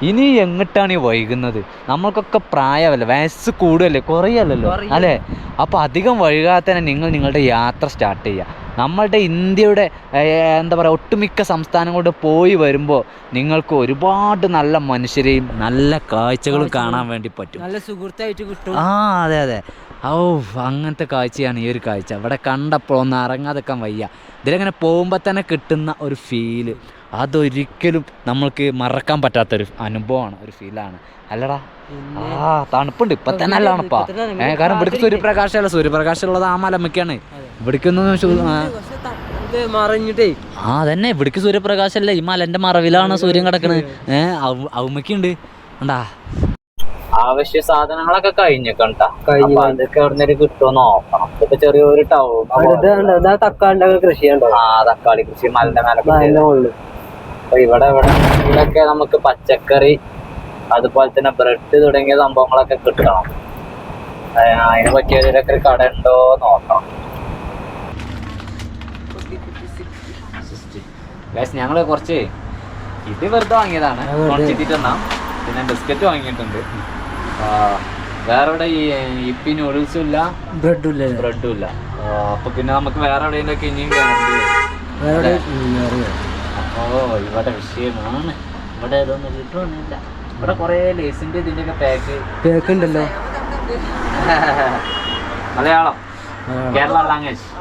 ഇനി എങ്ങോട്ടാണ് ഈ വൈകുന്നത്? നമ്മൾക്കൊക്കെ പ്രായമല്ല? വയസ്സ് കൂടുതലല്ലേ? കുറയല്ലോ അല്ലേ? അപ്പോൾ അധികം വൈകാതെ തന്നെ നിങ്ങൾ നിങ്ങളുടെ യാത്ര സ്റ്റാർട്ട് ചെയ്യുക. നമ്മളുടെ ഇന്ത്യയുടെ എന്താ പറയുക ഒട്ടുമിക്ക സംസ്ഥാനങ്ങളുടെ പോയി വരുമ്പോൾ നിങ്ങൾക്ക് ഒരുപാട് നല്ല മനുഷ്യരെയും നല്ല കാഴ്ചകളും കാണാൻ വേണ്ടി പറ്റും. നല്ല സുഹൃത്തായിട്ട് കിട്ടും. ആ അതെ അതെ. ഓ അങ്ങനത്തെ കാഴ്ചയാണ് ഈ ഒരു കാഴ്ച. ഇവിടെ കണ്ടപ്പോൾ ഒന്ന് ഇറങ്ങാതെക്കാൻ വയ്യ. ഇതിലങ്ങനെ പോകുമ്പോൾ തന്നെ കിട്ടുന്ന ഒരു ഫീൽ അതൊരിക്കലും നമ്മൾക്ക് മറക്കാൻ പറ്റാത്തൊരു അനുഭവമാണ് ഒരു ഫീലാണ് അല്ലടാ. ആ തണുപ്പുണ്ട്. ഇപ്പൊ തന്നെ അല്ല തണുപ്പാ ഇപ്പൊ കാരണം ഇവിടേക്ക് സൂര്യപ്രകാശമല്ല? സൂര്യപ്രകാശം ഉള്ളത് ആ മലമ്മക്കാണ് ഇവിടേക്കൊന്നും ആ. തന്നെ ഇവിടേക്ക് സൂര്യപ്രകാശമല്ല? ഈ മലന്റെ മറവിലാണ് സൂര്യൻ കിടക്കണത്. ഏഹ് അവമ്മക്കുണ്ട് ഉണ്ടാ ആവശ്യ സാധനങ്ങളൊക്കെ കഴിഞ്ഞു. അതൊക്കെ എവിടുന്നേര് കിട്ടുമോ നോക്കണം. ഇപ്പൊ ചെറിയൊരു ടൗൺ തക്കാളി കൃഷി ആ തക്കാളി കൃഷി. മലന്റെ മേലെ അപ്പൊ ഇവിടെ ഇവിടെ ഇവിടെയൊക്കെ നമുക്ക് പച്ചക്കറി അതുപോലെ തന്നെ ബ്രെഡ് തുടങ്ങിയ സംഭവങ്ങളൊക്കെ കിട്ടണം. അതിനെ അതിന് പറ്റിയ ഇതിലൊക്കെ ഒരു കട ഉണ്ടോ നോക്കണം. ഞങ്ങൾ കുറച്ച് ഇത് വെറുതെ വാങ്ങിയതാണ്. കുറച്ചിട്ടെന്നാ പിന്നെ ബിസ്ക്കറ്റ് വാങ്ങിയിട്ടുണ്ട്. വേറെ ഇവിടെ ഈ ഇപ്പി നൂഡിൽസും ഇല്ല. ബ്രെഡും ഇല്ല. ബ്രെഡും ഇല്ല. അപ്പൊ പിന്നെ നമുക്ക് വേറെ എവിടെയെങ്കിലൊക്കെ ഇനിയും ഓ ഇവിടെ വിഷയമാണ്. ഇവിടെ ഇതൊന്നും കിട്ടുന്നില്ല ഇവിടെ കുറേ ലേസിന്റെ ഇതിന്റെ ഒക്കെ പാക്ക് പാക്ക് ഉണ്ടല്ലോ. മലയാളം. കേരള ലാംഗ്വേജ്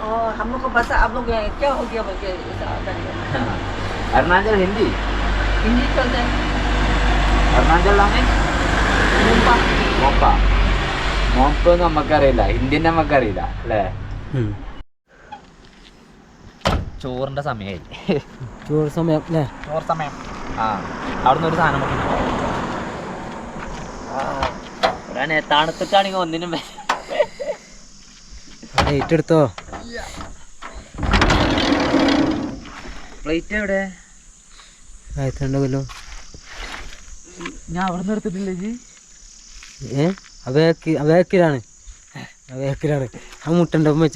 അരുണാചൽ ഹിന്ദി. ഹിന്ദി അരുണാചൽ ലാംഗ്വേജ് മോപ്പ. നമുക്കറിയില്ല. ഹിന്ദി നമുക്കറിയില്ല അല്ലേ? ചോറിന്റെ സമയമായി ചോറ് സമയം അല്ലേ ചോറ് സമയം. ആ അവിടുന്ന് ഒരു സാധനം കൊണ്ടു തണുത്തിട്ടാണെങ്കിൽ ഒന്നിനും പ്ലേറ്റ് ലൈറ്റ് എടുത്തോ? പ്ലേറ്റ് എവിടെ? ആയിട്ടുണ്ടല്ലോ ഞാൻ അവിടെ നിന്ന് എടുത്തിട്ടില്ല ജി ഏ? അവയക്ക് അവയക്കിലാണ് അവയക്കിലാണ് ആ മുട്ടന്റെ ഒപ്പം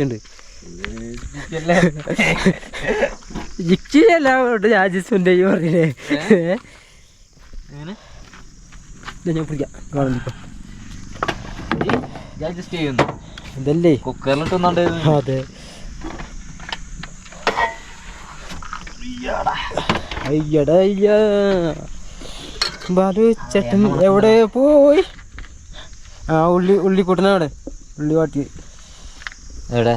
വെച്ചിട്ടുണ്ട് ജിക്കിയല്ല രാജസ്വന്റെ ഈ? ഇതാ ഞാൻ പിടിക്കാം കാണുന്നിപ്പോ ഇതല്ലേ? കുക്കറിലിട്ടൊന്നുണ്ട് അതെ. അയ്യടാ. അയ്യ. ബാലു ചേട്ടൻ എവിടെ പോയി? ആ ഉള്ളി ഉള്ളി കൂട്ടണവിടെ ഉള്ളി വാട്ടി. എവിടെ?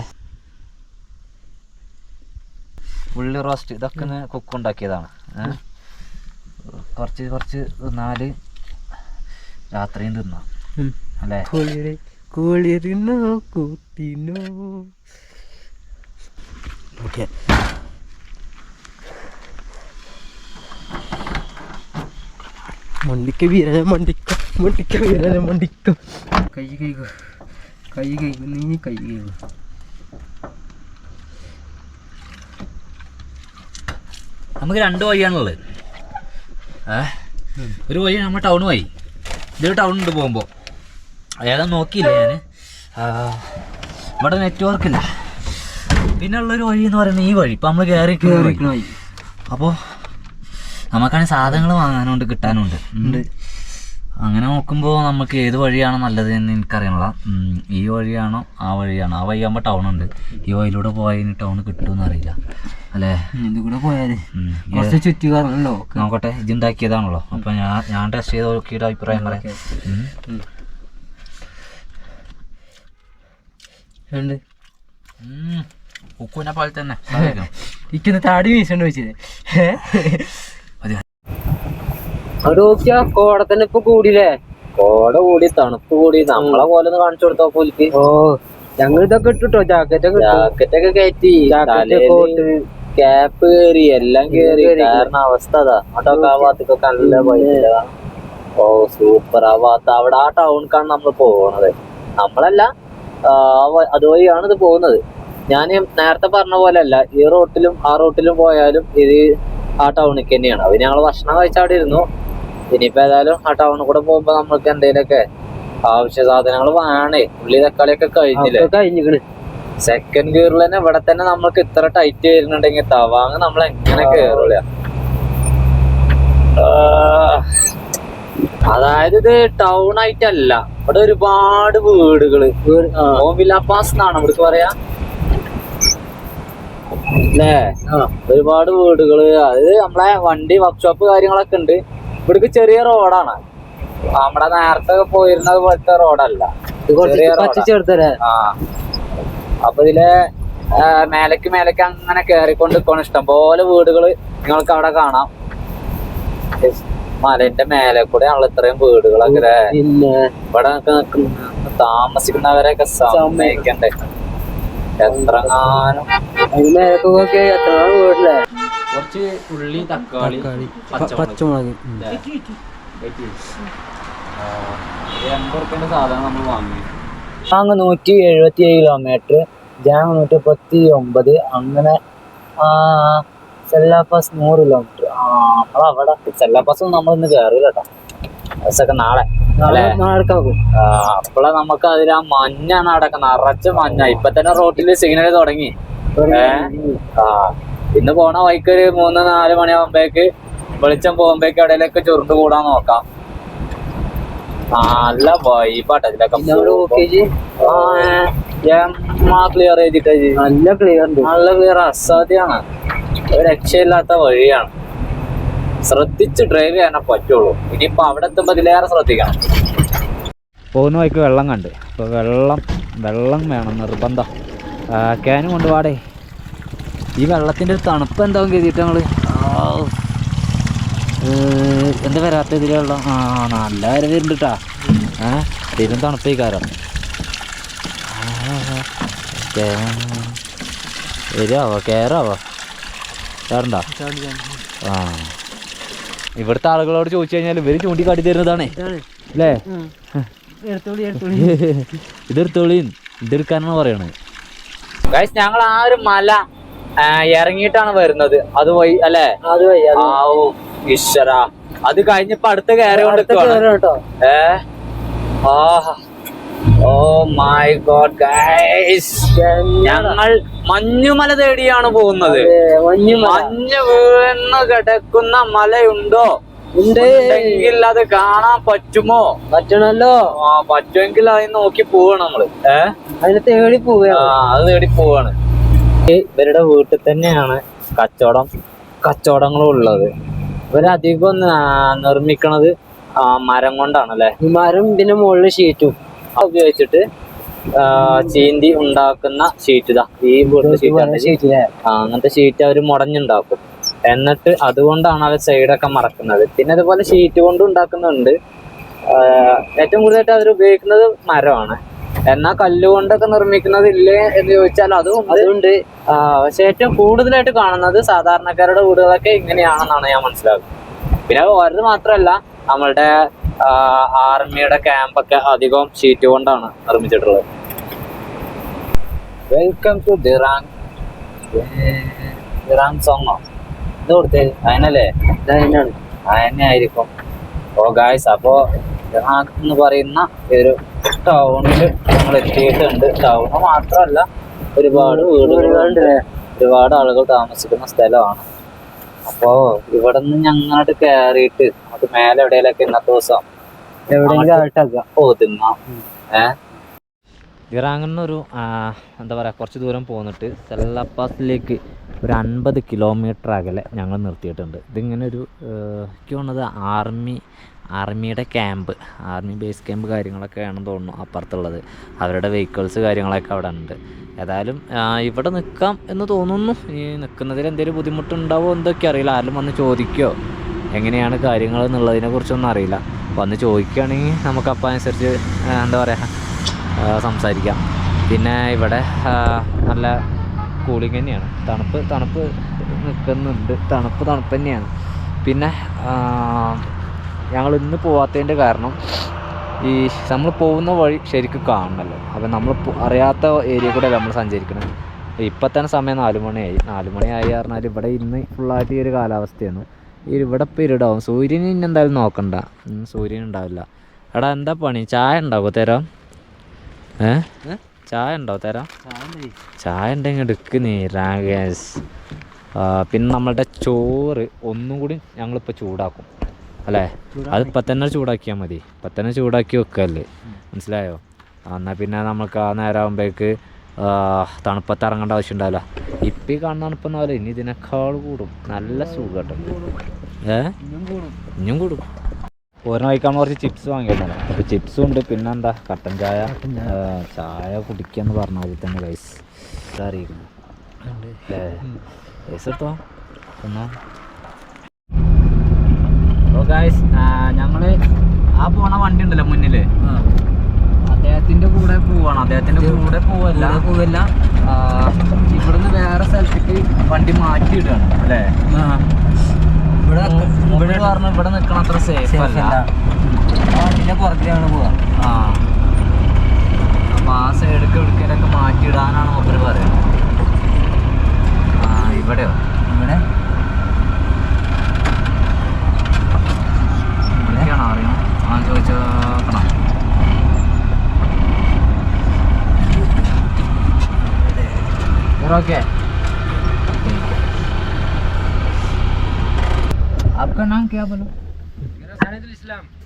ഉള്ളി റോസ്റ്റ് ഇതൊക്കെ ഒന്ന് കുക്ക് ഉണ്ടാക്കിയതാണ്. കുറച്ച് കുറച്ച് നാല് രാത്രിയും തിന്നാം. അല്ലേ? കുളിര് കുളിരിനോ കൂട്ടിനോ ഓക്കെ. മണ്ടിക്ക വീരനെ മണ്ടിക്ക മണ്ടിക്ക വീരനെ മണ്ടിക്ക. കൈ കൈകു. കൈ കൈകു. നീ കൈ കൈകു. നമുക്ക് രണ്ട് വഴിയാണുള്ളത്. ഏ? ഒരു വഴി നമ്മൾ ടൗൺ വഴി ഇതൊരു ടൗൺ ഉണ്ട് പോകുമ്പോൾ ഏതാ നോക്കിയില്ല ഞാൻ ഇവിടെ നെറ്റ്വർക്ക് ഇല്ല. പിന്നെ ഉള്ളൊരു വഴി എന്ന് പറയുന്നത് ഈ വഴി. ഇപ്പം നമ്മൾ കയറി കയറി അപ്പോൾ നമുക്കാണെങ്കിൽ സാധനങ്ങൾ വാങ്ങാനുണ്ട് കിട്ടാനുണ്ട്. ഉണ്ട്. അങ്ങനെ നോക്കുമ്പോൾ നമുക്ക് ഏത് വഴിയാണ് നല്ലത് എന്ന് എനിക്കറിയണല്ല ഈ വഴിയാണോ ആ വഴിയാണോ? ആ വഴിയാകുമ്പോൾ ടൗൺ ഉണ്ട്. ഈ വഴിയിലൂടെ പോയതിന് ടൗൺ കിട്ടുമെന്ന് അറിയില്ല. അല്ലേ? ഇത് കൂടെ പോയാൽ കുറച്ച് ചുറ്റി കാരണല്ലോ നോക്കട്ടെ. ഇത് ഉണ്ടാക്കിയതാണല്ലോ അപ്പൊ ഞാൻ ഞാൻ ടെസ്റ്റ് ചെയ്ത് നോക്കിയിട്ട് അഭിപ്രായം പറയാം. ഉണ്ട് പോലെ തന്നെ. ഇക്കുന്ന താടി വീശണ്ട് വെച്ചില്ലേ നോക്കിയാ കോട തന്നെ ഇപ്പൊ കൂടിയില്ലേ? കോട കൂടി തണുപ്പ് കൂടി. നമ്മളെ പോലെ ഒന്ന് കാണിച്ചു കൊടുത്തോ പോലിക്ക് ഓ ഞങ്ങൾ ഇതൊക്കെ ഇട്ടിട്ടോ? ജാക്കറ്റ് ഒക്കെ. ജാക്കറ്റ് ഒക്കെ കയറ്റി. കോട്ട് ക്യാപ്പ് കേറി എല്ലാം കേറി. കാരണം അവസ്ഥ അതാ. അതൊക്കെ ആ ഭാഗത്തേക്കൊക്കെ നല്ല പൈസ ഓ സൂപ്പർ ആ ഭാഗത്ത് അവിടെ ആ ടൗണിക്കാണ് നമ്മൾ പോകണത് നമ്മളല്ല അതുവഴിയാണ് ഇത് പോകുന്നത്. ഞാൻ നേരത്തെ പറഞ്ഞ പോലെ അല്ല ഈ റോട്ടിലും ആ റോട്ടിലും പോയാലും ഇത് ആ ടൗണിലേക്ക് തന്നെയാണ്. അത് ഞങ്ങൾ ഭക്ഷണം കഴിച്ചവിടെ ഇരുന്നു. ഇനിയിപ്പോ ഏതായാലും ആ ടൗണിൽ കൂടെ പോകുമ്പോ നമ്മൾക്ക് എന്തെങ്കിലുമൊക്കെ ആവശ്യ സാധനങ്ങൾ വേണേ. ഉള്ളി തക്കാളിയൊക്കെ കഴിഞ്ഞില്ലേ? കഴിഞ്ഞിക്കണ്. സെക്കൻഡ് ഗിയറിൽ തന്നെ ഇവിടെ തന്നെ നമ്മൾക്ക് ഇത്ര ടൈറ്റ് വരുന്നുണ്ടെങ്കിൽ തവാങ് നമ്മൾ എങ്ങനെ കേറില്ല അതായത് ഇത് ടൗൺ ആയിട്ടല്ല ഇവിടെ ഒരുപാട് വീടുകൾ. ഓമിലാപ്പാസ് എന്നാണ് ഇവിടേക്ക് പറയാ. അല്ലേ ഒരുപാട് വീടുകൾ. അത് നമ്മളെ വണ്ടി വർക്ക്ഷോപ്പ് കാര്യങ്ങളൊക്കെ ഉണ്ട്. ഇവിടേക്ക് ചെറിയ റോഡാണ്. നമ്മുടെ നേരത്തെ പോയിരുന്നത് പോലത്തെ റോഡല്ല. ചെറിയ. ആ. അപ്പൊ ഇതിൽ മേലക്ക് മേലക്ക് അങ്ങനെ കേറിക്കൊണ്ട് നിൽക്കണം ഇഷ്ടംപോലെ വീടുകൾ നിങ്ങൾക്ക് അവിടെ കാണാം. മലന്റെ മേലെ കൂടെ ആണല്ലോ ഇത്രയും വീടുകളൊക്കെ ഇവിടെ താമസിക്കുന്നവരെയൊക്കെ സമ്മതിക്കണ്ടേ. എത്രങ്ങാനും അതിന് മേലൊക്കെ എത്ര വീട്ടിലെ കുറച്ച് ഉള്ളി തക്കാളി പച്ചമുളക്. അങ്ങ് നൂറ്റി എഴുപത്തി ഏഴ് കിലോമീറ്റർ ജാങ് നൂറ്റി മുപ്പത്തി ഒമ്പത് അങ്ങനെ സെല്ലാപ്പാസ് നൂറ് കിലോമീറ്റർ ആ നമ്മളവിടെ സെല്ലാപ്പാസ് നമ്മൾ ഇന്ന് കയറില്ല കേട്ടോ ബസ്സൊക്കെ നാളെ. അപ്പോളെ നാളെ നോക്കും അപ്പോഴാ നമുക്ക് അതിൽ ആ മഞ്ഞാണ് അടക്കം നിറച്ച് മഞ്ഞ. ഇപ്പൊ തന്നെ റോട്ടിൽ സിഗ്നൽ തുടങ്ങി? ആ. ഇന്ന് പോണ വൈക്ക് ഒരു മൂന്ന് നാല് മണിയാകുമ്പോഴേക്ക് വെളിച്ചം പോകുമ്പോഴേക്ക് ഇടയിലൊക്കെ ചുരുണ്ട് കൂടാൻ നോക്കാം. നല്ല വൈബാട്ടോ ഇതിലൊക്കെ അവിടെ നോക്കിയേച്ച് ക്ലിയർ ചെയ്തിട്ട് നല്ല ക്ലിയർ ഉണ്ട്. നല്ല ക്ലിയർ അസാധ്യമാണ് ഒരു രക്ഷയില്ലാത്ത വഴിയാണ്. ശ്രദ്ധിച്ച് ഡ്രൈവ് ചെയ്യാനേ പറ്റുള്ളൂ. ഇനിയിപ്പോ അവിടെ എത്തുമ്പോ ഇതിലേറെ ശ്രദ്ധിക്കണം. പോകുന്ന വഴിക്ക് വെള്ളം കണ്ട്. അപ്പോൾ വെള്ളം വെള്ളം വേണം നിർബന്ധം. ക്യാനും കൊണ്ടുപോടേ ഈ വെള്ളത്തിന്റെ ഒരു തണുപ്പ് എന്താവും കരുതിയിട്ട് ഞങ്ങൾ എന്താ വരാത്ത ഇതിലെ വെള്ളം? ആ നല്ല വര വരുന്നുണ്ട് കേട്ടാ ഏഹ് ഇതിലും തണുപ്പ് ഈ കാരം വരാവോ? കയറാവോ കയറണ്ട ആ. ഇവിടുത്തെ ആളുകളോട് ചോദിച്ചു കഴിഞ്ഞാൽ ഇവർ ചൂണ്ടിക്കാട്ടി തരുന്നതാണ്. അല്ലേ? എടുത്തോളി ഇതെടുത്തോളി ഇതെടുക്കാനാണ് പറയണത്. ഞങ്ങൾ ആ ഒരു മല ഇറങ്ങിയിട്ടാണ് വരുന്നത്. അത് വഴി അല്ലേ ആവൂ ഈശ്വര. അത് കഴിഞ്ഞപ്പോ അടുത്ത് കയറി കൊണ്ടിരിക്കുവാണ് ഏ? ആഹാ. Oh my god guys. ഞങ്ങൾ മഞ്ഞുമല തേടിയാണ് പോകുന്നത്. മഞ്ഞു വീണ് കിടക്കുന്ന മലയുണ്ടോ? ഉണ്ട്. ഉണ്ടെങ്കിൽ അത് കാണാൻ പറ്റുമോ? പറ്റണല്ലോ. ആ പറ്റുമെങ്കിൽ അതിന് നോക്കി പോവാണ് നമ്മൾ. ഏഹ് അതിന് തേടി ആ അത് തേടി പോവാണ്. ഇവരുടെ വീട്ടിൽ തന്നെയാണ് കച്ചവടം കച്ചവടങ്ങളും ഉള്ളത്. ഇവരധികം നിർമ്മിക്കണത് മരം കൊണ്ടാണ് അല്ലെ ഈ മരം പിന്നെ മുകളിൽ ഷീറ്റും ഉപയോഗിച്ചിട്ട് ചീന്തി ഉണ്ടാക്കുന്ന ഷീറ്റ് ഇതാ. ഈ വീട്ടിലെ ഷീറ്റ് അങ്ങനത്തെ ഷീറ്റ് അവർ മുടഞ്ഞുണ്ടാക്കും. എന്നിട്ട് അതുകൊണ്ടാണ് അവർ സൈഡൊക്കെ മറക്കുന്നത്. പിന്നെ അതുപോലെ ഷീറ്റ് കൊണ്ട് ഉണ്ടാക്കുന്നുണ്ട്. ഏറ്റവും കൂടുതലായിട്ട് അവർ ഉപയോഗിക്കുന്നത് മരമാണ്. എന്നാൽ കല്ലുകൊണ്ടൊക്കെ നിർമ്മിക്കുന്നത് ഇല്ലേ എന്ന് ചോദിച്ചാൽ അതും അതുണ്ട്. പക്ഷെ ഏറ്റവും കൂടുതലായിട്ട് കാണുന്നത് സാധാരണക്കാരുടെ വീടുകളൊക്കെ ഇങ്ങനെയാണെന്നാണ് ഞാൻ മനസ്സിലാക്കുന്നത്. പിന്നെ ഓരത് മാത്രമല്ല നമ്മളുടെ ആർമിയുടെ ക്യാമ്പൊക്കെ അധികം ഷീറ്റ് കൊണ്ടാണ് നിർമ്മിച്ചിട്ടുള്ളത്. വെൽക്കം ടു ദിറാങ് ദിറാങ് സോങ്ങോ ഇത് കൊടുത്തേ അതിനല്ലേ അതന്നെ ആയിരിക്കും ഓ ഗായ്സ് അപ്പോ ദിറാങ് എന്ന് പറയുന്ന ഒരു ടൗണിൽ നമ്മൾ എത്തിയിട്ടുണ്ട്. ടൗണ് മാത്രമല്ല ഒരുപാട് വീടുകളുണ്ട് ഒരുപാട് ആളുകൾ താമസിക്കുന്ന സ്ഥലമാണ്. അപ്പോ ഇവിടെ നിന്ന് ഞങ്ങോട്ട് കയറിയിട്ട് നമുക്ക് മേലെ എവിടെയെങ്കിലൊക്കെ ഇന്നത്തെ ദിവസം എവിടെയെങ്കിലും ആൾട്ടാക്കാം ഓ തിന്നാം. ഏ? ഇറാങ്ങുന്നൊരു എന്താ പറയുക കുറച്ച് ദൂരം പോന്നിട്ട് സെല്ലപ്പാസിലേക്ക് ഒരു അൻപത് കിലോമീറ്റർ അകലെ ഞങ്ങൾ നിർത്തിയിട്ടുണ്ട്. ഇതിങ്ങനെ ഒരു ഏഹ്, എനിക്ക് തോന്നുന്നത് ആർമി ആർമിയുടെ ക്യാമ്പ് ആർമി ബേസ് ക്യാമ്പ് കാര്യങ്ങളൊക്കെ ആണെന്ന് തോന്നുന്നു അപ്പുറത്തുള്ളത്. അവരുടെ വെഹിക്കിൾസ് കാര്യങ്ങളൊക്കെ അവിടെ ഉണ്ട്. ഏതായാലും ഇവിടെ നിൽക്കാം എന്ന് തോന്നുന്നു. ഈ നിൽക്കുന്നതിൽ എന്തെങ്കിലും ബുദ്ധിമുട്ടുണ്ടാവോ എന്തൊക്കെ അറിയില്ല. ആരും വന്ന് ചോദിക്കോ. എങ്ങനെയാണ് കാര്യങ്ങൾ എന്നുള്ളതിനെ കുറിച്ചൊന്നും അറിയില്ല. വന്ന് ചോദിക്കുകയാണെങ്കിൽ നമുക്ക് അപ്പം അനുസരിച്ച് എന്താ പറയുക സംസാരിക്കാം. പിന്നെ ഇവിടെ നല്ല കൂളിംഗ് തന്നെയാണ്. തണുപ്പ് തണുപ്പ് നിൽക്കുന്നുണ്ട്. തണുപ്പ് തണുപ്പ് തന്നെയാണ്. പിന്നെ ഞങ്ങൾ ഇന്ന് പോവാത്തതിന്റെ കാരണം ഈ നമ്മൾ പോകുന്ന വഴി ശരിക്കും കാണണമല്ലോ. അപ്പം നമ്മൾ അറിയാത്ത ഏരിയ കൂടെ നമ്മൾ സഞ്ചരിക്കണം ഇപ്പം തന്നെ സമയം നാല് മണിയായി. നാല് മണിയായി പറഞ്ഞാൽ ഇവിടെ ഇന്ന് ഫുള്ളായിട്ട് ഈ ഒരു കാലാവസ്ഥയാണ്. ഇവിടെ ഇപ്പം ഇരുടാവും സൂര്യൻ ഇനി എന്തായാലും നോക്കണ്ട. സൂര്യൻ ഉണ്ടാവില്ല. എടാ എന്താ പണി? ചായ ഉണ്ടാവോ? തരാം. ഏ? ചായ ഉണ്ടോ തരാം. ചായ ഉണ്ടെങ്കിൽ എടുക്ക് നീരാഗേസ് പിന്നെ നമ്മളുടെ ചോറ് ഒന്നും കൂടി ഞങ്ങളിപ്പോൾ ചൂടാക്കും. അല്ലേ? അത് ഇപ്പം തന്നെ ചൂടാക്കിയാൽ മതി. ഇപ്പം തന്നെ ചൂടാക്കി വെക്കല്ലേ മനസ്സിലായോ? എന്നാൽ പിന്നെ നമുക്ക് ആ നേരം ആകുമ്പോഴേക്ക് തണുപ്പത്ത് ഇറങ്ങേണ്ട ആവശ്യം ഉണ്ടാവില്ല. ഇപ്പം ഈ കാണുന്ന തണുപ്പെന്ന് പോലെ ഇനി ഇതിനേക്കാൾ കൂടും. നല്ല സുഖം കേട്ടോ. ഏ? ഇനിയും കൂടും. ഓരോ കഴിക്കാൻ കുറച്ച് ചിപ്സ് വാങ്ങിയിട്ടുണ്ടല്ലോ അപ്പോൾ ചിപ്സും ഉണ്ട്. പിന്നെന്താ? കട്ടൻ ചായ ചായ. കുടിക്കാന്ന് പറഞ്ഞ അതിൽ തന്നെ റൈസ് അറിയിക്കുന്നു. റൈസ് എടുത്തോ? എന്നാ? ഓ ഗായ്സ് ഞങ്ങൾ ആ പോണ വണ്ടി ഉണ്ടല്ലോ മുന്നിൽ അദ്ദേഹത്തിന്റെ കൂടെ പോവാണ്. അദ്ദേഹത്തിന്റെ കൂടെ പോവല്ല. പോവല്ല. ഇവിടുന്ന് വേറെ സ്ഥലത്തേക്ക് വണ്ടി മാറ്റി ഇടുകയാണ്. അല്ലേ? ഇവിടെ ഇവിടെ പറഞ്ഞു ഇവിടെ നിൽക്കണ അത്ര സേഫ് അല്ല. വണ്ടിന്റെ പുറത്തിലാണ് പോവാ. ആ. അപ്പൊ ആ സൈഡൊക്കെ എടുക്കലൊക്കെ മാറ്റി ഇടാനാണ് മൂപ്പര് പറയുന്നത്. ആ ഇവിടെയോ? ഇവിടെ? അറിയാം ആ ചോദിച്ചോക്കണം ओके आपका नाम क्या बोलो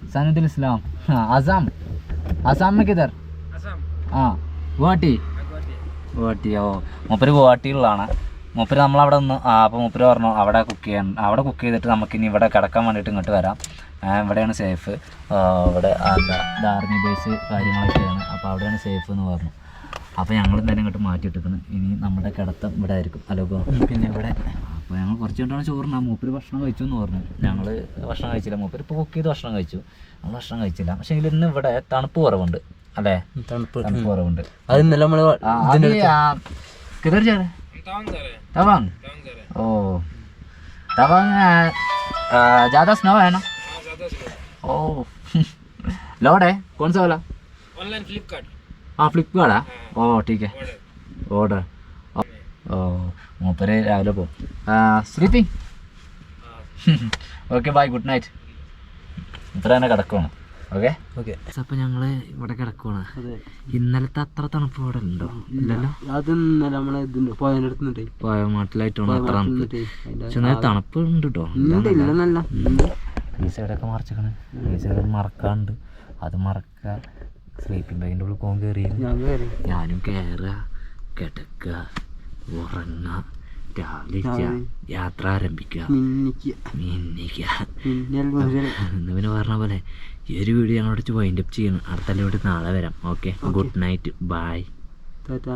सानिदुल इस्लाम हाँ आसाम आसाम में किधर ആ ഗുവാഹട്ടി ഗുവാഹട്ടി ഓ മൂപ്പര് ഗുവാഹട്ടിയിലുള്ളതാണ് മൂപ്പര് നമ്മളവിടെ നിന്ന് ആ അപ്പോൾ മൂപ്പര് പറഞ്ഞു അവിടെ കുക്ക് ചെയ്യാൻ അവിടെ കുക്ക് ചെയ്തിട്ട് നമുക്ക് ഇനി ഇവിടെ കിടക്കാൻ വേണ്ടിയിട്ട് ഇങ്ങോട്ട് വരാം ആ, ഇവിടെയാണ് സേഫ് ഇവിടെ ആ, എന്താ ഇത് ആർമി ബേസ് കാര്യങ്ങളൊക്കെയാണ് അപ്പോൾ അവിടെയാണ് സേഫ് എന്ന് പറഞ്ഞു അപ്പോൾ ഞങ്ങൾ തന്നെ ഇങ്ങോട്ട് മാറ്റിയിട്ടിരിക്കുന്നു ഇനി നമ്മുടെ കിടത്തം ഇവിടെ ആയിരിക്കും അല്ലോ പിന്നെ ഇവിടെ അപ്പോൾ ഞങ്ങൾ കുറച്ച് കണ്ടാണ് ചോറിനാ മൂപ്പര് ഭക്ഷണം കഴിച്ചു എന്ന് പറഞ്ഞു ഞങ്ങൾ ഭക്ഷണം കഴിച്ചില്ല മൂപ്പര് ഇപ്പോൾ കുക്ക് ചെയ്ത് ഭക്ഷണം കഴിച്ചു നമ്മൾ ഭക്ഷണം കഴിച്ചില്ല പക്ഷേ ഇന്ന് ഇവിടെ തണുപ്പ് കുറവുണ്ട് അല്ലേ തണുപ്പ് തണുപ്പ് കുറവുണ്ട് അത് ഇന്നലെ നമ്മള് आ, अभी आप किधर जा रहे हैं तवांग ओ तवांग आ, आ, ज़्यादा स्नो है ना ओ लोड है कौन सा वाला ऑनलाइन फ्लिपकार्ट हाँ फ्लिपकार्ट है ओ ठीक है ഓർഡർ ഓ മൂപ്പര് രാവിലെ പോകും sleeping okay bye good night ഇത്ര തന്നെ കിടക്കുവാണ് ഓക്കെ ഓക്കെ അപ്പോൾ ഞങ്ങൾ ഇവിടെ കിടക്കുവാണ് അതെ ഇന്നലത്തെ അത്ര തണുപ്പ് ഇവിടെ ഉണ്ടോ ഇല്ലല്ലോ അത് ഇന്നലെ നമ്മളെ ഇതിന്റെ പോയതിന്റെ അടുത്ത് നിന്നിട്ടേ പോയമാട്ടിലായിട്ടാണ് അത്ര തണുപ്പ് നിന്നിട്ടേ അതിന്റെ പക്ഷെ എന്നാലും തണുപ്പ് ഉണ്ട് കേട്ടോ ഉണ്ട് ഇല്ല നല്ല ഈ സൈഡൊക്കെ മറച്ചിക്കണ് ഈ സൈഡ് മറക്കാണ്ട്. അത് മറക്ക. സ്ലീപ്പിംഗ് ബാഗിന്റെ ഉള്ളിൽ പോകാൻ കയറി ഞാനും കയറുക കിടക്കുക ഉറങ്ങുക രാവിലെ. യാത്ര ആരംഭിക്കുക പിന്നെ പറഞ്ഞ പോലെ ഈ ഒരു വീഡിയോ ഞങ്ങളോട് വൈൻഡപ്പ് ചെയ്യണം. അടുത്തല്ലോട്ട് നാളെ വരാം. Okay good night bye tata